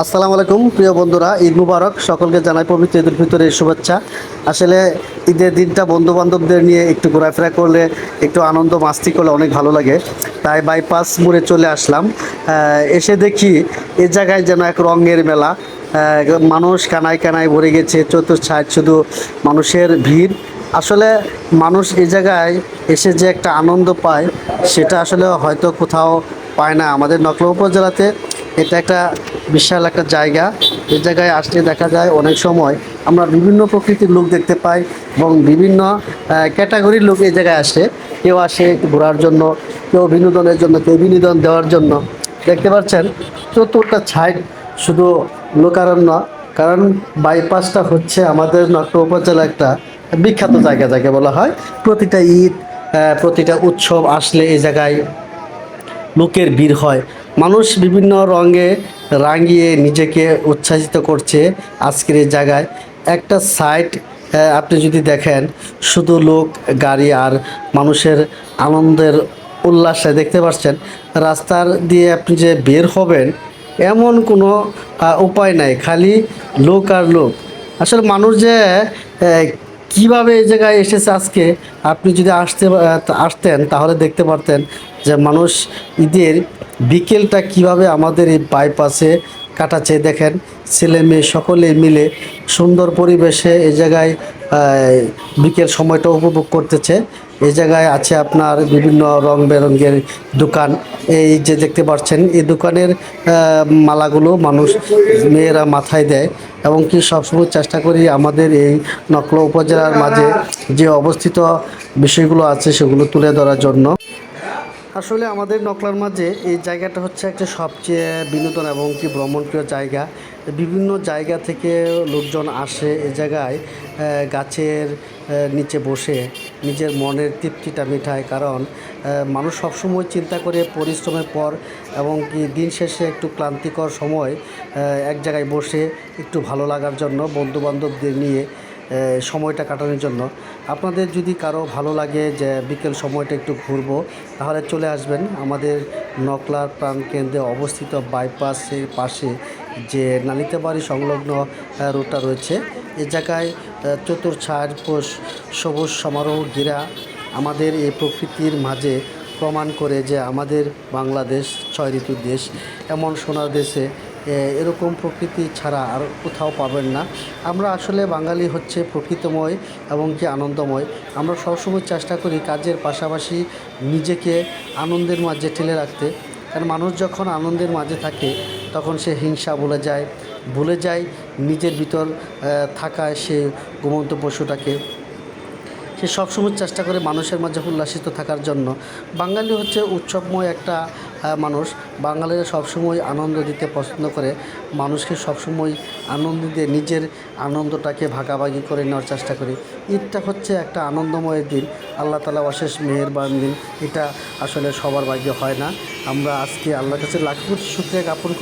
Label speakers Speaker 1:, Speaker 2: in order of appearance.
Speaker 1: আসসালামু আলাইকুম, প্রিয় বন্ধুরা, ঈদ মুবারক, সকলকে জানাই পবিত্র ঈদুল ফিতরের শুভেচ্ছা। আসলে ঈদের দিনটা বন্ধু বান্ধবদের নিয়ে একটু ঘোরাফেরা করলে, একটু আনন্দ মাস্তি করলে অনেক ভালো লাগে। তাই বাইপাস মোড়ে চলে আসলাম। এসে দেখি এ জায়গায় যেন এক রঙের মেলা। মানুষ কানায় কানায় ভরে গেছে চতুর্সাইড শুধু মানুষের ভিড়। আসলে মানুষ এই জায়গায় এসে যে একটা আনন্দ পায়, সেটা আসলে হয়তো কোথাও পায় না। আমাদের নকলা উপজেলাতে এটা একটা বিশাল একটা জায়গা। এই জায়গায় আসলে দেখা যায় অনেক সময় আমরা বিভিন্ন প্রকৃতির লোক দেখতে পাই এবং বিভিন্ন ক্যাটাগরির লোক এই জায়গায় আসে। কেউ আসে ঘোরার জন্য, কেউ বিনোদনের জন্য, কেউ বিনোদন দেওয়ার জন্য। দেখতে পাচ্ছেন চতুর্থটা ছাইড শুধু লোকারণ্য কারণ বাইপাসটা হচ্ছে আমাদের নকলা উপজেলা একটা বিখ্যাত জায়গা যাকে বলা হয়। প্রতিটা ঈদ প্রতিটা উৎসব আসলে এই জায়গায় লোকের ভিড় হয়। মানুষ বিভিন্ন রঙে রাঙিয়ে নিজেকে উৎসাহিত করছে আজকের এই জায়গায়। একটা সাইট আপনি যদি দেখেন, শুধু লোক, গাড়ি আর মানুষের আনন্দের উল্লাসে দেখতে পাচ্ছেন রাস্তার দিয়ে আপনি যে বের হবেন, এমন কোনো উপায় নাই, খালি লোক আর লোক। আসলে মানুষ যে কীভাবে এই জায়গায় এসেছে আজকে? আপনি যদি আসতে, আসতেন, তাহলে দেখতে পারতেন যে মানুষ ঈদের বিকেলটা কীভাবে আমাদের এই বাইপাসে কাটাচ্ছে। দেখেন, ছেলে মেয়ে সকলে মিলে সুন্দর পরিবেশে এ জায়গায় বিকেল সময়টা উপভোগ করতেছে। এই জায়গায় আছে আপনার বিভিন্ন রং বেরঙের দোকান। এই যে দেখতে পাচ্ছেন এই দোকানের মালাগুলো মানুষ, মেয়েরা মাথায় দেয় এবং কি সবসময় চেষ্টা করি আমাদের এই নকলা উপজেলার মাঝে যে অবস্থিত বিষয়গুলো আছে সেগুলো তুলে ধরার জন্য। আসলে আমাদের নকলার মাঝে এই জায়গাটা হচ্ছে একটা সবচেয়ে বিনোদন এবং কি ভ্রমণপ্রিয় জায়গা। বিভিন্ন জায়গা থেকে লোকজন আসে এই জায়গায় গাছের নিচে বসে নিজের মনের তৃপ্তিটা মেটায়। কারণ মানুষ সবসময় চিন্তা করে পরিশ্রমের পর এবং কি দিন শেষে একটু ক্লান্তিকর সময় এক জায়গায় বসে একটু ভালো লাগার জন্য বন্ধুবান্ধবদের নিয়ে এ, সময়টা কাটানোর জন্য। আপনাদের যদি কারও ভালো লাগে যে বিকেল সময়টা একটু ঘুরবো, তাহলে চলে আসবেন। আমাদের নকলার প্রাণকেন্দ্রে অবস্থিত বাইপাসের পাশে যে নালিতাবাড়ি সংলগ্ন রোডটা রয়েছে। এ জায়গায় চতুর চতুর্ছাড় পোষ, সবুজ সমারোহ ঘেরা আমাদের এই প্রকৃতির মাঝে প্রমাণ করে যে আমাদের বাংলাদেশ ছয় ঋতুর দেশ। এমন সোনার দেশে এরকম প্রকৃতি ছাড়া আর কোথাও পাবেন না। আমরা আসলে বাঙালি হচ্ছে প্রকৃতময় এবং কি আনন্দময়। আমরা সবসময় চেষ্টা করি কাজের পাশাপাশি নিজেকে আনন্দের মাঝে ঠেলে রাখতে। কারণ মানুষ যখন আনন্দের মাঝে থাকে তখন সে হিংসা বলে যায় ভুলে যায় নিজের ভিতর আহ, থাকা সে ঘুমন্ত পশুটাকে। সে সবসময় চেষ্টা করে মানুষের মাঝে উল্লাসিত থাকার জন্য। বাঙালি হচ্ছে উৎসবময় একটা মানুষ। বাঙালিরা সবসময় আনন্দ দিতে পছন্দ করে। মানুষকে সবসময় আনন্দ দিয়ে নিজের আনন্দটাকে ভাগাভাগি করে নেওয়ার চেষ্টা করি। ঈদটা হচ্ছে একটা আনন্দময় দিন। আল্লাহ তালা অশেষ মেহেরবান দিন। এটা আসলে সবার ভাগ্যে হয় না। আমরা আজকে আল্লাহর কাছে লাখপুর শুক্রিয়া জ্ঞাপন